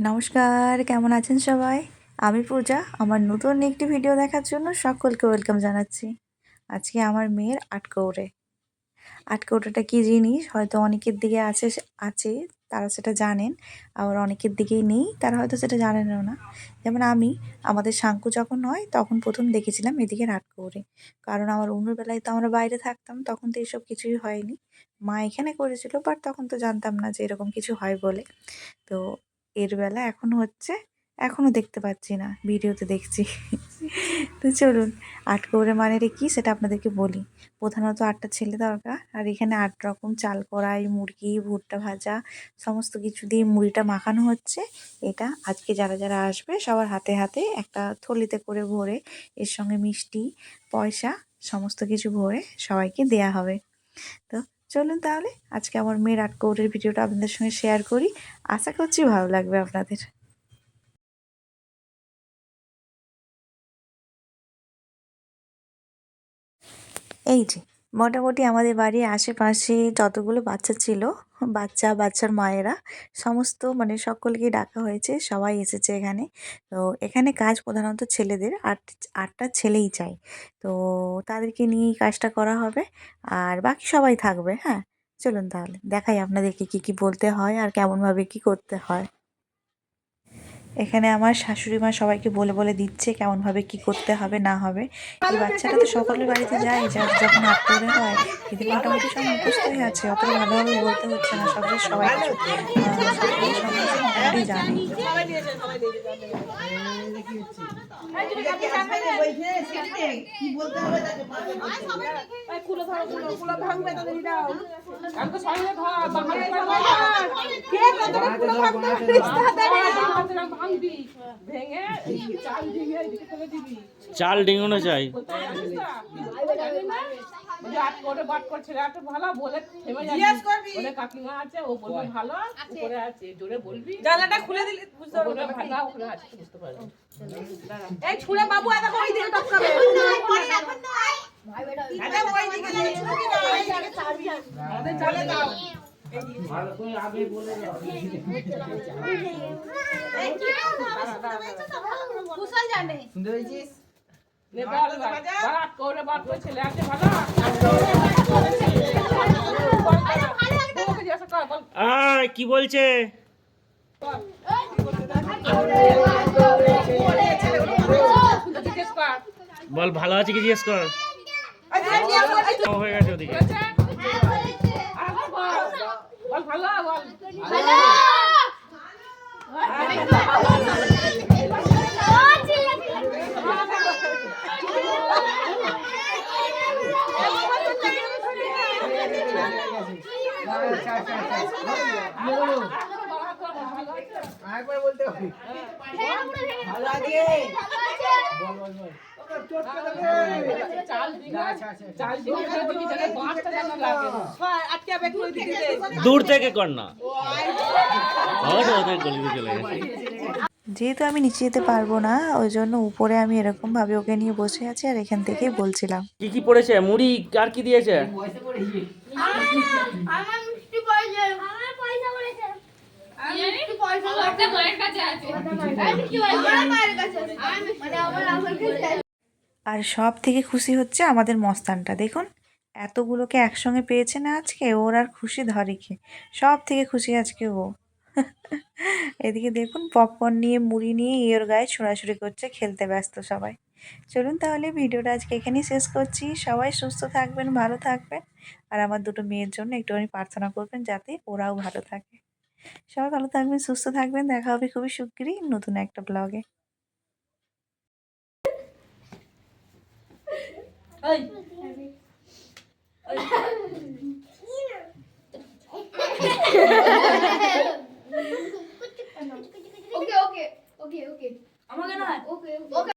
নমস্কার, কেমন আছেন সবাই? আমি পূজা, আমার নতুন একটি ভিডিও দেখার জন্য সকলকে ওয়েলকাম জানাচ্ছি। আজকে আমার মেয়ের আটকৌড়ে। আটকৌড়েটা কী জিনিস? হয়তো অনেকের দিকে আছে আছে তারা সেটা জানেন। আবার অনেকের দিকেই নেই, তারা হয়তো সেটা জানেনও না। যেমন আমি, আমাদের শাঙ্কু যখন হয়, তখন প্রথম দেখেছিলাম এদিকে রাটকৌড়ে কারণ আমার অন্য বেলায় তো আমরা বাইরে থাকতাম, তখন তো এসব কিছুই হয়নি। মা এখানে করেছিল বাট তখন তো জানতাম না যে এরকম কিছু হয় বলে। তো এর বেলা এখন হচ্ছে এখনও দেখতে পাচ্ছি না, ভিডিওতে দেখছি। তো চলুন, আট কৌড়ে মানেরে কী সেটা আপনাদেরকে বলি। প্রধানত আটটা ছেলে দরকার, আর এখানে আট রকম চাল কড়াই, মুরগি, ভুট্টা ভাজা, সমস্ত কিছু দিয়ে মুড়িটা মাখানো হচ্ছে। এটা আজকে যারা যারা আসবে, সবার হাতে হাতে একটা থলিতে করে ভরে, এর সঙ্গে মিষ্টি, পয়সা, সমস্ত কিছু ভরে সবাইকে দেয়া হবে। তো চলুন তাহলে, আজকে আমার মেয়ের আট কৌড়ের ভিডিওটা আপনাদের সঙ্গে শেয়ার করি। আশা করছি ভালো লাগবে আপনাদের। এই যে, মোটামুটি আমাদের বাড়ির আশেপাশে যতগুলো বাচ্চা ছিল, বাচ্চা, বাচ্চার মায়েরা, সমস্ত মানে সকলকে ডাকা হয়েছে, সবাই এসেছে এখানে। তো এখানে কাজ প্রধানত ছেলেদের, আট, আটটা ছেলেই চাই। তো তাদেরকে নিয়েই কাজটা করা হবে, আর বাকি সবাই থাকবে হ্যাঁ? চলুন তাহলে, দেখাই আপনাদেরকে কী কী বলতে হয় আর কেমনভাবে কী করতে হয়। এখানে আমার শাশুড়ি মা সবাইকে বলে বলে দিচ্ছে কেমনভাবে কি করতে হবে না হবে। এই বাচ্চাটা তো সকলের বাড়িতে যায় যার যখন হাত করে হয় এদের মোটামুটি সব মুখস্থই আছে অত ভালোভাবে বলতে হচ্ছে না সব সবাই কিছু আহ, সকলে সব কিছু মোটামুটি জানে। চাল ডিঙানো চাই। কাকিমা আছে ও বলবে ভালো। উপরে আছে জোরে বলবি। জানলাটা খুলে দিলে বুঝতে উপরে পারবে ভাঙা ওখানে আছে বুঝতে পারবে। এই ছুড়ে বাবু এত ওই দিকে টপকাবে ওই দিকে চলে বল, আয় কি বলছে? বল ভালো আছে কি জিজ্ঞেস কর? হয়ে গেছে ওদিকে হয়েছে? আর বল, বল ভালো দিলে যদি যেন পাঁচটা দূর থেকে কর না যেহেতু আমি নিচে যেতে পারব না ওই জন্য উপরে আমি এরকমভাবে ওকে নিয়ে বসে আছি আর এখান থেকেই বলছিলাম। কি কি পড়েছে? মুড়ি আর কি দিয়েছে? আমার মিষ্টি পয়সা আমার পয়সা পড়েছে। আমি মিষ্টি পয়সা একটা কাছে আছে আর সব থেকে খুশি হচ্ছে আমাদের মস্তানটা। দেখুন, এতগুলোকে একসঙ্গে পেয়েছে না আজকে? ওর আর খুশি ধরে খেয়ে সব থেকে খুশি আজকে ও। এদিকে দেখুন পপকর্ন নিয়ে, মুড়ি নিয়ে এর গায়ে ছোড়াছুড়ি করছে, খেলতে ব্যস্ত সবাই। চলুন তাহলে ভিডিওটা আজকে এখানেই শেষ করছি। সবাই সুস্থ থাকবেন, ভালো থাকবেন। আর আমার দুটো মেয়ের জন্য একটুখানি প্রার্থনা করবেন যাতে ওরাও ভালো থাকে। সবাই ভালো থাকবেন, সুস্থ থাকবেন। দেখা হবে খুবই শিগগিরই নতুন একটা ব্লগে ওই ওকে ওকে ওকে ওকে আমাকে না ওকে ওকে